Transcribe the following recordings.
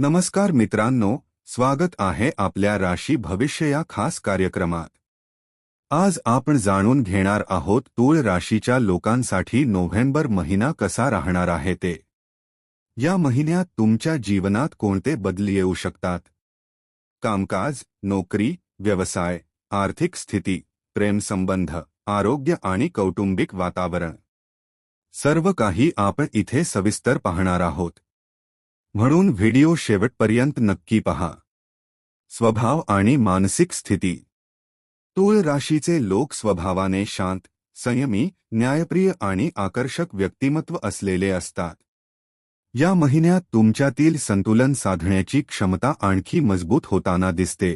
नमस्कार मित्रांनो स्वागत आहे आपल्या राशी भविष्य या खास कार्यक्रमात. आज आपण जाणून घेणार आहोत तूळ राशीच्या लोकांसाठी नोव्हेंबर महिना कसा राहणार आहे ते. या महिन्यात तुमच्या जीवनात कोणते बदल येऊ शकतात? कामकाज नोकरी व्यवसाय आर्थिक स्थिती प्रेमसंबंध आरोग्य आणि कौटुंबिक वातावरण. सर्व काही आपण इथे सविस्तर पाहणार आहोत. म्हणून व्हिडिओ शेवटपर्यंत नक्की पहा. स्वभाव आणि मानसिक स्थिती. तूळ राशीचे लोक स्वभावाने शांत संयमी न्यायप्रिय आणि आकर्षक व्यक्तिमत्व असलेले असतात. या महिन्यात तुमच्यातील संतुलन साधण्याची क्षमता आणखी मजबूत होताना दिसते.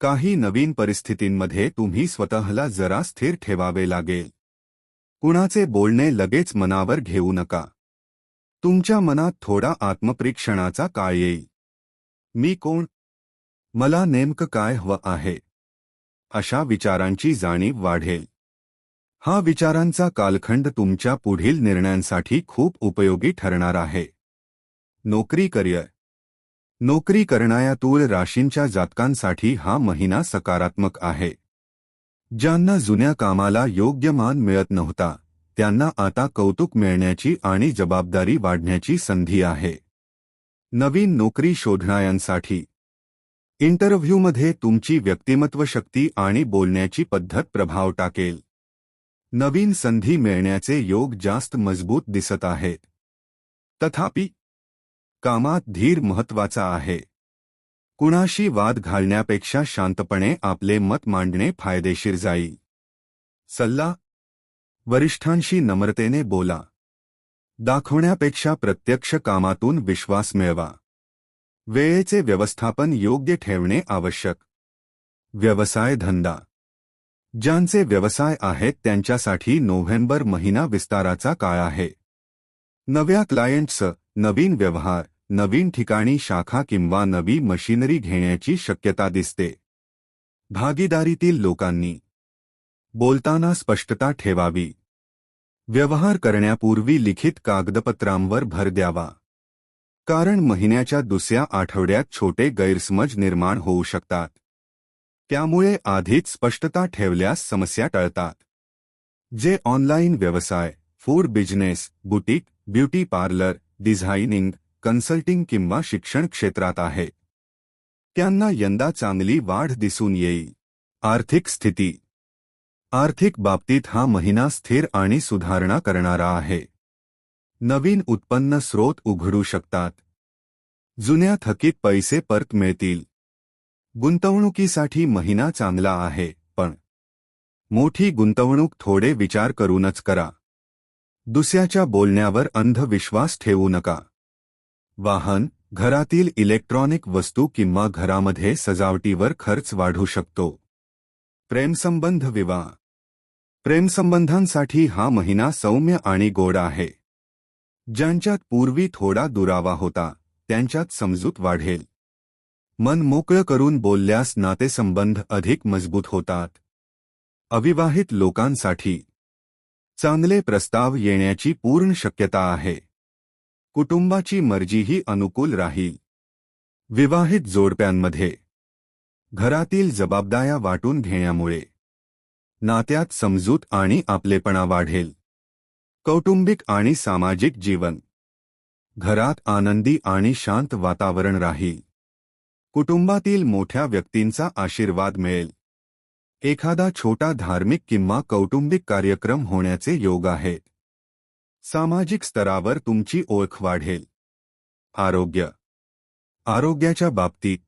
काही नवीन परिस्थितींमध्ये तुम्ही स्वतःला जरा स्थिर ठेवावे लागेल. कुणाचे बोलणे लगेच मनावर घेऊ नका. तुमच्या मनात थोडा आत्मपरीक्षणाचा काळ येईल. मी कोण? मला नेमकं काय हवं आहे? अशा विचारांची जाणीव वाढेल. हा विचारांचा कालखंड तुमच्या पुढील निर्णयांसाठी खूप उपयोगी ठरणार आहे. नोकरी करिअर. नोकरी करणाऱ्या तूळ राशींच्या जातकांसाठी हा महिना सकारात्मक आहे. ज्यांना जुन्या कामाला योग्य मान मिळत नव्हता. त्यांना आता कौतुक मिळण्याची आणि जबाबदारी वाढण्याची संधी आहे. नवीन नोकरी शोधणाऱ्यांसाठी. इंटरव्ह्यूमध्ये तुमची व्यक्तिमत्व शक्ती आणि बोलण्याची पद्धत प्रभाव टाकेल. नवीन संधी मिळण्याचे योग जास्त मजबूत दिसत आहेत तथापि कामात धीर महत्त्वाचा आहे. कुणाशी वाद घालण्यापेक्षा शांतपणे आपले मत मांडणे फायदेशीर जाईल. सल्ला वरिष्ठांशी नम्रतेने बोला. दाखवण्यापेक्षा प्रत्यक्ष कामातून विश्वास मिळवा. वेळेचे व्यवस्थापन योग्य ठेवणे आवश्यक. व्यवसाय धंदा. ज्यांचे व्यवसाय आहेत त्यांच्यासाठी नोव्हेंबर महिना विस्ताराचा काळ आहे. नव्या क्लायंट्स नवीन व्यवहार नवीन ठिकाणी शाखा किंवा नवी मशिनरी घेण्याची शक्यता दिसते. भागीदारीतील लोकांनी. बोलताना स्पष्टता ठेवावी. व्यवहार करण्यापूर्वी लिखित कागदपत्रांवर भर द्यावा. कारण महिन्याच्या दुसऱ्या आठवड्यात छोटे गैरसमज निर्माण होऊ शकतात. त्यामुळे आधीच स्पष्टता ठेवल्यास समस्या टळतात. जे ऑनलाईन व्यवसाय, food business, boutique, beauty parlour, designing, consulting किंवा शिक्षण क्षेत्रात आहे. त्यांना यंदा चांगली वाढ दिसून येईल. आर्थिक स्थिती आर्थिक बाबतीत हा महिना स्थिर आणि सुधारणा करणारा आहे. नवीन उत्पन्न स्रोत उघडू शकतात. जुन्या थकीत पैसे परत मिळतील. गुंतवणुकीसाठी महिना चांगला आहे पण मोठी गुंतवणूक थोडे विचार करूनच करा. दुसऱ्याच्या बोलण्यावर अंधविश्वास ठेवू नका. वाहन घरातील इलेक्ट्रॉनिक वस्तू किंवा घरामध्ये सजावटीवर खर्च वाढू शकतो. प्रेमसंबंध विवाह. प्रेमसंबंधांसाठी हा महिना सौम्य आणि गोड आहे. ज्यांच्यात पूर्वी थोडा दुरावा होता त्यांच्यात समजूत वाढेल. मन मोकळं करून बोलल्यास नातेसंबंध अधिक मजबूत होतात. अविवाहित लोकांसाठी. चांगले प्रस्ताव येण्याची पूर्ण शक्यता आहे. कुटुंबाची मर्जीही अनुकूल राहील. विवाहित जोडप्यांमध्ये. घरातील जबाबदाऱ्या वाटून घेण्यामुळे. नात्यात समजूत आणि आपलेपणा वाढेल. कौटुंबिक आणि सामाजिक जीवन. घरात आनंदी आणि शांत वातावरण राहील. कुटुंबातील मोठ्या व्यक्तींचा आशीर्वाद मिळेल. एखादा छोटा धार्मिक किंवा कौटुंबिक कार्यक्रम होण्याचे योग आहेत सामाजिक स्तरावर तुमची ओळख वाढेल. आरोग्य. आरोग्याच्या बाबतीत.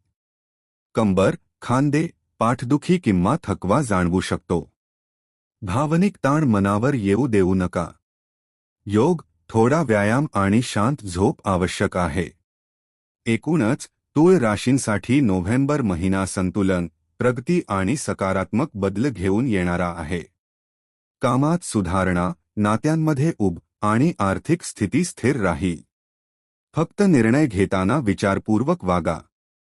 कंबर खांदे पाठदुखी किंवा थकवा जाणवू शकतो भावनिक ताण मनावर येऊ देऊ नका योग थोडा व्यायाम आणि शांत झोप आवश्यक आहे एकूणच तूळ राशींसाठी नोव्हेंबर महिना संतुलन प्रगती आणि सकारात्मक बदल घेऊन येणारा आहे कामात सुधारणा नात्यांमध्ये उब आणि आर्थिक स्थिती स्थिर राहील फक्त निर्णय घेताना विचारपूर्वक वागा